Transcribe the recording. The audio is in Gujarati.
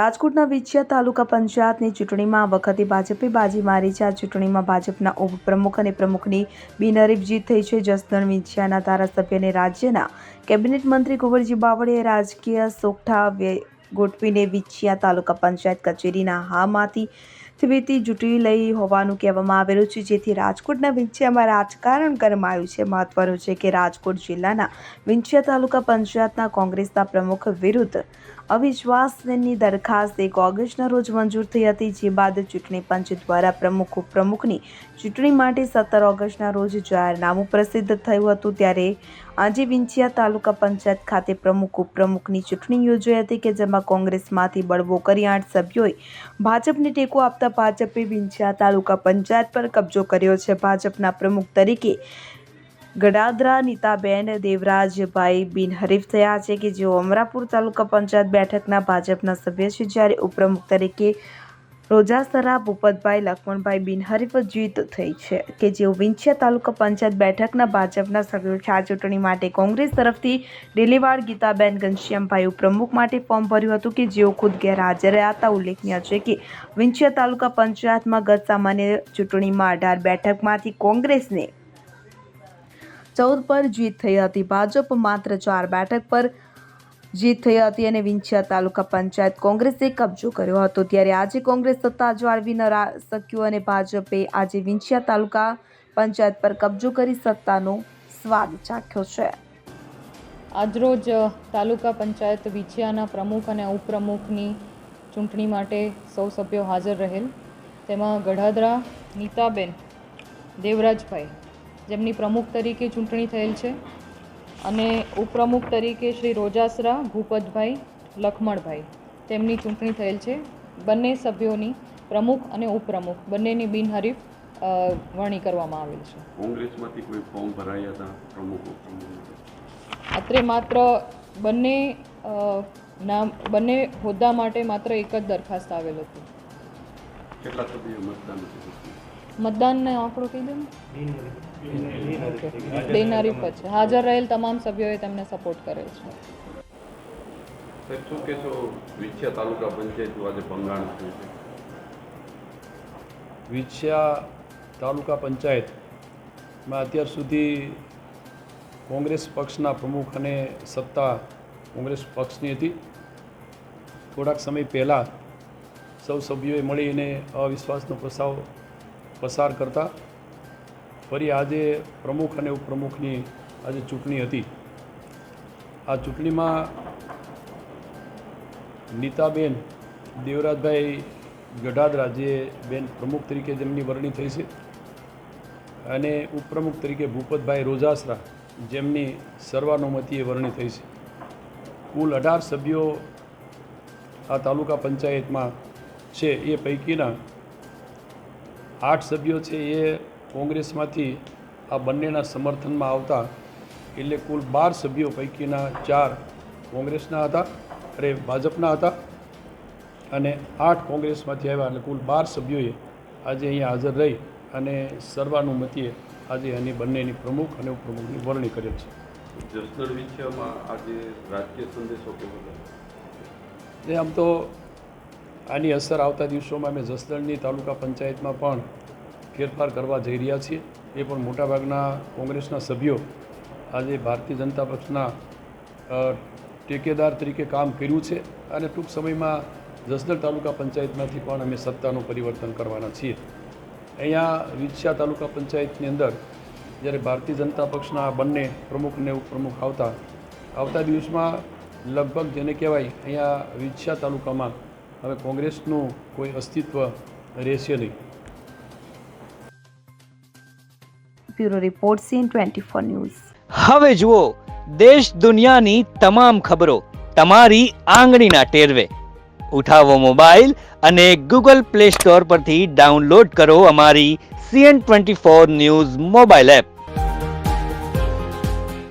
રાજકોટના વિછિયા તાલુકા પંચાયતની ચૂંટણીમાં આ વખતે ભાજપે બાજી મારી છે. આ ચૂંટણીમાં ભાજપના ઉપપ્રમુખ અને પ્રમુખની બિનહરીફ જીત થઈ છે. જસદણ વિછિયાના ધારાસભ્ય અને રાજ્યના કેબિનેટ મંત્રી કુંવરજી બાવળીએ રાજકીય સોગઠા ગોઠવીને વિછિયા તાલુકા પંચાયત કચેરીના હામાંથી થીવીતી જૂટી લઈ હોવાનું કહેવામાં આવેલું છે. જેથી રાજકોટના વિંછિયામાં રાજકારણ ગરમાયું છે. મહત્વનું છે કે રાજકોટ જિલ્લાના વિંછિયા તાલુકા પંચાયતના કોંગ્રેસના પ્રમુખ વિરુદ્ધ અવિશ્વાસની દરખાસ્ત એક ઓગસ્ટના રોજ મંજૂર થઈ હતી, જે બાદ ચૂંટણી પંચ દ્વારા પ્રમુખ ઉપપ્રમુખની ચૂંટણી માટે સત્તર ઓગસ્ટના રોજ જાહેરનામું પ્રસિદ્ધ થયું હતું. ત્યારે આજે વિંછિયા તાલુકા પંચાયત ખાતે પ્રમુખ ઉપપ્રમુખની ચૂંટણી યોજાઈ હતી કે જેમાં કોંગ્રેસમાંથી બળવો કરી આઠ સભ્યોએ ભાજપને ટેકો આપતા ભાજપે વિંછિયા તાલુકા પંચાયત પર કબજો કર્યો છે. ભાજપના પ્રમુખ તરીકે ગડાદરા નીતાબેન દેવરાજભાઈ બિનહરીફ થયા છે કે જેઓ અમરાપુર તાલુકા પંચાયત બેઠકના ભાજપના સભ્ય છે, જ્યારે ઉપપ્રમુખ તરીકે રોજાસરા ભૂપતભાઈ લક્ષ્મણભાઈ બિનહરીફ જીત થઈ છે કે જેઓ વિંછિયા તાલુકા પંચાયત બેઠકના ભાજપના સભ્યો છે. આ ચૂંટણી માટે કોંગ્રેસ તરફથી ડેલીવાડ ગીતાબેન ઘનશ્યામભાઈ ઉપપ્રમુખ માટે ફોર્મ ભર્યું હતું કે જેઓ ખુદ ગેરહાજર રહ્યા હતા. ઉલ્લેખનીય છે કે વિંછિયા તાલુકા પંચાયતમાં ગત સામાન્ય ચૂંટણીમાં અઢાર બેઠકમાંથી કોંગ્રેસને ચૌદ પર જીત થઈ હતી. ભાજપ માત્ર ચાર બેઠક પર જીત થઈ હતી અને વિંછિયા તાલુકા પંચાયત કોંગ્રેસે કબજો કર્યો હતો. ત્યારે આજે કોંગ્રેસ સત્તા જાળવી ન શક્યું અને ભાજપે આજે વિંછિયા તાલુકા પંચાયત પર કબજો કરી સત્તાનો સ્વાદ ચાખ્યો છે. આજરોજ તાલુકા પંચાયત વિછિયાના પ્રમુખ અને ઉપપ્રમુખની ચૂંટણી માટે સૌ સભ્યો હાજર રહેલ. તેમાં ગઢાદરા નીતાબેન, દેવરાજભાઈ જેમની પ્રમુખ તરીકે ચૂંટણી થયેલ છે અને ઉપપ્રમુખ તરીકે શ્રી રોજાસરા ભૂપતભાઈ લખમણભાઈ તેમની ચૂંટણી થયેલ છે. બંને સભ્યોની પ્રમુખ અને ઉપપ્રમુખ બંનેની બિનહરીફ વરણી કરવામાં આવેલ છે. કોંગ્રેસમાંથી કોઈ ફોર્મ ભરાયા હતા? પ્રમુખ ઉપપ્રમુખ? અત્રે માત્ર બંને નામ બંને હોદ્દા માટે માત્ર એક જ દરખાસ્ત આવેલ હતી. કેટલા સભ્યો મતદાન? મતદાનનો આંકડો કહી દો ને. બિનહરીફ જ છે. હાજર રહેલ તમામ સભ્યોએ તેમને સપોર્ટ કરેલ છે. સાહેબ શું કહેશો? વિછિયા તાલુકા પંચાયતનું આજે ભંગાણ થયું છે. વિછિયા તાલુકા પંચાયતમાં અત્યાર સુધી કોંગ્રેસ પક્ષના પ્રમુખ અને સત્તા કોંગ્રેસ પક્ષની હતી. થોડાક સમય પહેલાં સૌ સભ્યોએ મળીને અવિશ્વાસનો પ્રસ્તાવ પસાર કરતા. ફરી આજે પ્રમુખ અને ઉપપ્રમુખની આજે ચૂંટણી હતી. આ ચૂંટણીમાં નીતાબેન દેવરાજભાઈ ગઢાદરા, જે બેન પ્રમુખ તરીકે જેમની વરણી થઈ છે, અને ઉપપ્રમુખ તરીકે ભૂપતભાઈ રોજાસરા જેમની સર્વાનુમતિએ વરણી થઈ છે. કુલ અઢાર સભ્યો આ તાલુકા પંચાયતમાં છે. એ પૈકીના આઠ સભ્યો છે એ કોંગ્રેસમાંથી આ બંનેના સમર્થનમાં આવતા એટલે કુલ બાર સભ્યો પૈકીના ચાર કોંગ્રેસના હતા અરે ભાજપના હતા. અને આઠ કોંગ્રેસમાંથી આવ્યા એટલે કુલ બાર સભ્યોએ આજે અહીંયા હાજર રહી અને સર્વાનુમતિએ આજે એની બંનેની પ્રમુખ અને ઉપપ્રમુખની વરણી કરેલ છે. જસદણ આજે રાજકીય સંદેશો કેવો હતો આમ તો આની અસર આવતા દિવસોમાં અમે જસદણની તાલુકા પંચાયતમાં પણ ફેરફાર કરવા જઈ રહ્યા છીએ. એ પણ મોટાભાગના કોંગ્રેસના સભ્યો આજે ભારતીય જનતા પક્ષના ટેકેદાર તરીકે કામ કર્યું છે અને ટૂંક સમયમાં જસદણ તાલુકા પંચાયતમાંથી પણ અમે સત્તાનું પરિવર્તન કરવાના છીએ. અહીંયા વિછિયા તાલુકા પંચાયતની અંદર જ્યારે ભારતીય જનતા પક્ષના બંને પ્રમુખ અને ઉપપ્રમુખ આવતા આવતા દિવસમાં લગભગ જેને કહેવાય અહીંયા વિછિયા તાલુકામાં હવે કોંગ્રેસનું કોઈ અસ્તિત્વ રહેશે નહીં. Bureau report C N twenty four news. હવે જુઓ દેશ દુનિયાની તમામ ખબરો તમારી આંગળીના ટેરવે. ઉઠાવો મોબાઈલ અને ગૂગલ પ્લે સ્ટોર પરથી ડાઉનલોડ કરો અમારી C N twenty four news mobile app.